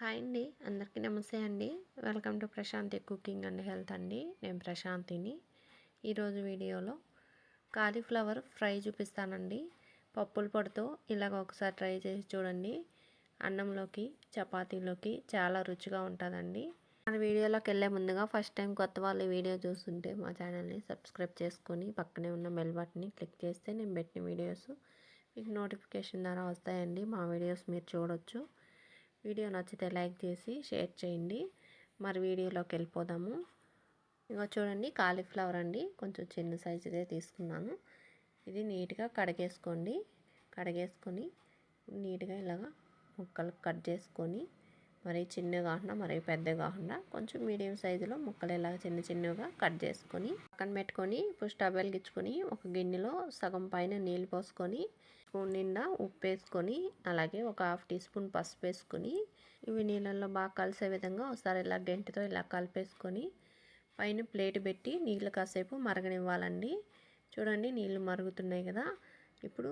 Hi అండి అందరికీ నమస్తే అండి. Welcome to Prashanthi cooking and health అండి. నేను ప్రశాంతిని. ఈరోజు వీడియోలో కాలీఫ్లవర్ ఫ్రై చూపిస్తానండి. పప్పుల పొడితో ఇలాగ ఒకసారి ట్రై చేసి చూడండి. అన్నంలోకి చపాతీలోకి చాలా రుచిగా ఉంటుందండి. మన వీడియోలోకి వెళ్ళే ముందుగా ఫస్ట్ టైం కొత్త వాళ్ళు వీడియో చూస్తుంటే మా ఛానల్ని సబ్స్క్రైబ్ చేసుకొని పక్కనే ఉన్న బెల్ బటన్ని క్లిక్ చేస్తే నేను పెట్టిన వీడియోస్ మీకు నోటిఫికేషన్ ద్వారా వస్తాయండి. మా వీడియోస్ మీరు చూడొచ్చు. వీడియో నచ్చితే లైక్ చేసి షేర్ చేయండి. మరి వీడియోలోకి వెళ్ళిపోదాము. ఇంకా చూడండి కాలీఫ్లవర్ అండి. కొంచెం చిన్న సైజుదే తీసుకున్నాను. ఇది నీట్గా కడిగేసుకోండి. కడిగేసుకొని నీట్గా ఇలాగ ముక్కలు కట్ చేసుకొని మరి చిన్నవి కాకుండా మరి పెద్దవి కాకుండా కొంచెం మీడియం సైజులో ముక్కలు ఇలాగ చిన్న చిన్నగా కట్ చేసుకొని పక్కన పెట్టుకొని ఇప్పుడు స్టవ్ వెలిగించుకొని ఒక గిన్నెలో సగం పైన నీళ్ళు పోసుకొని స్పూన్ నిండా ఉప్పు వేసుకొని అలాగే ఒక హాఫ్ టీ స్పూన్ పసుపు వేసుకొని ఇవి నీళ్ళల్లో బాగా కలిసే విధంగా ఒకసారి ఇలా గెంటితో ఇలా కలిపేసుకొని పైన ప్లేట్ పెట్టి నీళ్ళు కాసేపు మరగనివ్వాలండి. చూడండి నీళ్ళు మరుగుతున్నాయి కదా. ఇప్పుడు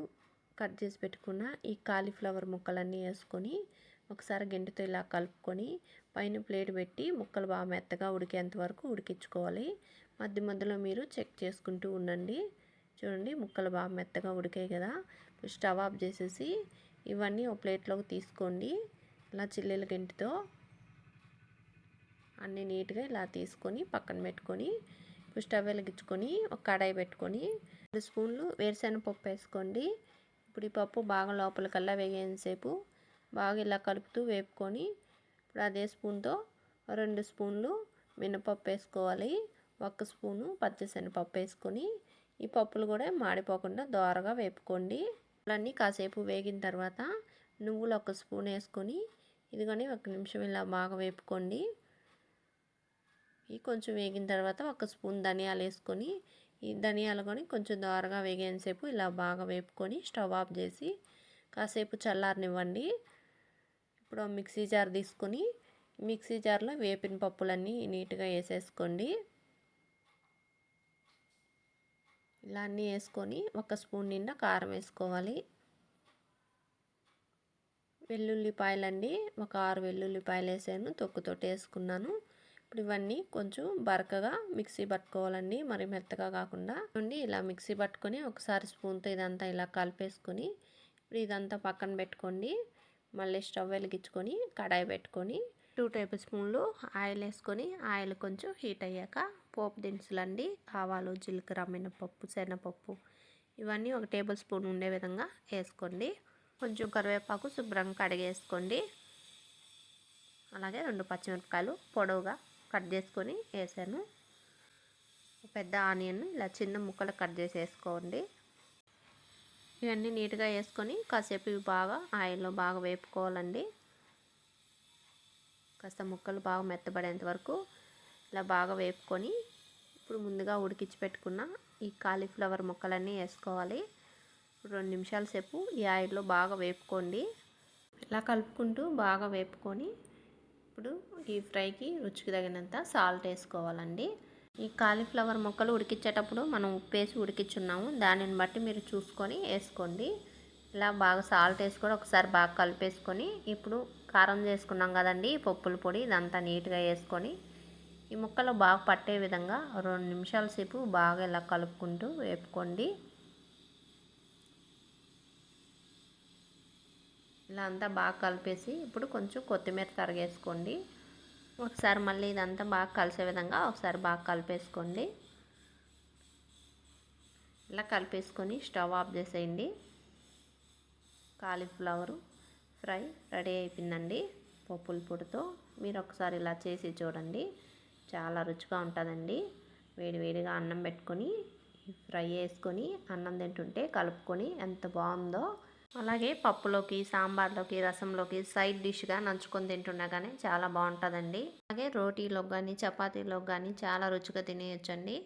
కట్ చేసి పెట్టుకున్న ఈ కాలీఫ్లవర్ ముక్కలన్నీ వేసుకొని ఒకసారి గంటితో ఇలా కలుపుకొని పైన ప్లేట్ పెట్టి ముక్కలు బాగా మెత్తగా ఉడికేంత వరకు ఉడికించుకోవాలి. మధ్య మధ్యలో మీరు చెక్ చేసుకుంటూ ఉండండి. చూడండి ముక్కలు బాగా మెత్తగా ఉడికాయి కదా. స్టవ్ ఆఫ్ చేసేసి ఇవన్నీ ఒక ప్లేట్లోకి తీసుకోండి. ఇలా చిల్లీల గెంటుతో అన్నీ నీట్గా ఇలా తీసుకొని పక్కన పెట్టుకొని ఇప్పుడు స్టవ్ వెలిగించుకొని ఒక కడాయి పెట్టుకొని రెండు స్పూన్లు వేరుశెనగ పప్పు వేసుకోండి. ఇప్పుడు ఈ పప్పు బాగా లోపలికల్లా వేగేసేపు బాగా ఇలా కలుపుతూ వేపుకొని ఇప్పుడు అదే స్పూన్తో రెండు స్పూన్లు మినపప్పు వేసుకోవాలి. ఒక స్పూను పచ్చిశనగపప్పు వేసుకొని ఈ పప్పులు కూడా మాడిపోకుండా దోరగా వేపుకోండి. అన్నీ కాసేపు వేగిన తర్వాత నువ్వులు ఒక స్పూన్ వేసుకొని ఇదిగోని ఒక నిమిషం ఇలా బాగా వేపుకోండి. ఈ కొంచెం వేగిన తర్వాత ఒక స్పూన్ ధనియాలు వేసుకొని ఈ ధనియాలు కొని కొంచెం దోరగా వేగేసేపు ఇలా బాగా వేపుకొని స్టవ్ ఆఫ్ చేసి కాసేపు చల్లారనివ్వండి. ఇప్పుడు మిక్సీ జార్ తీసుకొని మిక్సీ జార్లో వేపిన పప్పులన్నీ నీట్గా వేసేసుకోండి. ఇలా అన్నీ వేసుకొని ఒక స్పూన్ నిండా కారం వేసుకోవాలి. వెల్లుల్లిపాయలండి ఒక ఆరు వెల్లుల్లిపాయలు వేసాను తొక్కుతోటి వేసుకున్నాను. ఇప్పుడు ఇవన్నీ కొంచెం బరకగా మిక్సీ పట్టుకోవాలండి. మరి మెత్తగా కాకుండా ఉండి ఇలా మిక్సీ పట్టుకొని ఒకసారి స్పూన్తో ఇదంతా ఇలా కలిపేసుకొని ఇప్పుడు ఇదంతా పక్కన పెట్టుకోండి. మళ్ళీ స్టవ్ వెలిగించుకొని కడాయి పెట్టుకొని టూ టేబుల్ స్పూన్లు ఆయిల్ వేసుకొని ఆయిల్ కొంచెం హీట్ అయ్యాక పోపు దినుసులు అండి ఆవాలు జీలకర్ర మినపప్పు శనగపప్పు ఇవన్నీ ఒక టేబుల్ స్పూన్ ఉండే విధంగా వేసుకోండి. కొంచెం కరివేపాకు శుభ్రంగా కడిగేసుకోండి. అలాగే రెండు పచ్చిమిరపకాయలు పొడవుగా కట్ చేసుకొని వేసాను. పెద్ద ఆనియన్ ఇలా చిన్న ముక్కలు కట్ చేసి వేసుకోండి. ఇవన్నీ నీట్గా వేసుకొని కాసేపు ఇవి బాగా ఆయిల్లో బాగా వేపుకోవాలండి. కాస్త ముక్కలు బాగా మెత్తబడేంత వరకు ఇలా బాగా వేపుకొని ఇప్పుడు ముందుగా ఉడికించి పెట్టుకున్న ఈ కాలీఫ్లవర్ ముక్కలన్నీ వేసుకోవాలి. రెండు నిమిషాల సేపు ఈ ఆయిల్లో బాగా వేపుకోండి. ఇలా కలుపుకుంటూ బాగా వేపుకొని ఇప్పుడు ఈ ఫ్రైకి రుచికి తగినంత సాల్ట్ వేసుకోవాలండి. ఈ కాలీఫ్లవర్ మొక్కలు ఉడికించేటప్పుడు మనం ఉప్పు వేసి ఉడికించున్నాము దానిని బట్టి మీరు చూసుకొని వేసుకోండి. ఇలా బాగా సాల్ట్ వేసుకొని ఒకసారి బాగా కలిపేసుకొని ఇప్పుడు కారం చేసుకున్నాం కదండి పప్పుల పొడి ఇదంతా నీట్గా వేసుకొని ఈ ముక్కలు బాగా పట్టే విధంగా రెండు నిమిషాల సేపు బాగా ఇలా కలుపుకుంటూ వేపుకోండి. ఇలా అంతా బాగా కలిపేసి ఇప్పుడు కొంచెం కొత్తిమీర తరిగేసుకోండి. ఒకసారి మళ్ళీ ఇదంతా బాగా కలిసే విధంగా ఒకసారి బాగా కలిపేసుకోండి. ఇలా కలిపేసుకొని స్టవ్ ఆఫ్ చేసేయండి. కాలీఫ్లవరు ఫ్రై రెడీ అయిపోయిందండి పప్పుల పొడితో. మీరు ఒకసారి ఇలా చేసి చూడండి. చాలా రుచిగా ఉంటుందండి. వేడివేడిగా అన్నం పెట్టుకొని ఫ్రై వేసుకొని అన్నం తింటుంటే కలుపుకొని ఎంత బాగుందో అలాగే పప్పులోకి సాంబార్లోకి రసంలోకి సైడ్ డిష్గా నంచుకొని తింటున్నా కానీ చాలా బాగుంటుందండి. అలాగే రోటీలోకి కానీ చపాతీలోకి కానీ చాలా రుచిగా తినేయచ్చండి.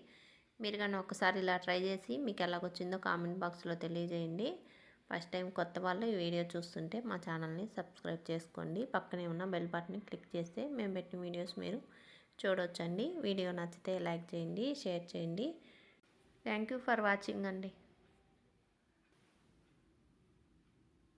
మీరు కానీ ఒకసారి ఇలా ట్రై చేసి మీకు ఎలాగొచ్చిందో కామెంట్ బాక్స్లో తెలియజేయండి. ఫస్ట్ టైం కొత్త వాళ్ళు ఈ వీడియో చూస్తుంటే మా ఛానల్ని సబ్స్క్రైబ్ చేసుకోండి. పక్కనే ఉన్న బెల్ బటన్ని క్లిక్ చేస్తే మేము పెట్టిన వీడియోస్ మీరు చూడవచ్చండి వీడియో నచ్చితే లైక్ చేయండి షేర్ చేయండి. థ్యాంక్ యూ ఫర్ వాచింగ్ అండి.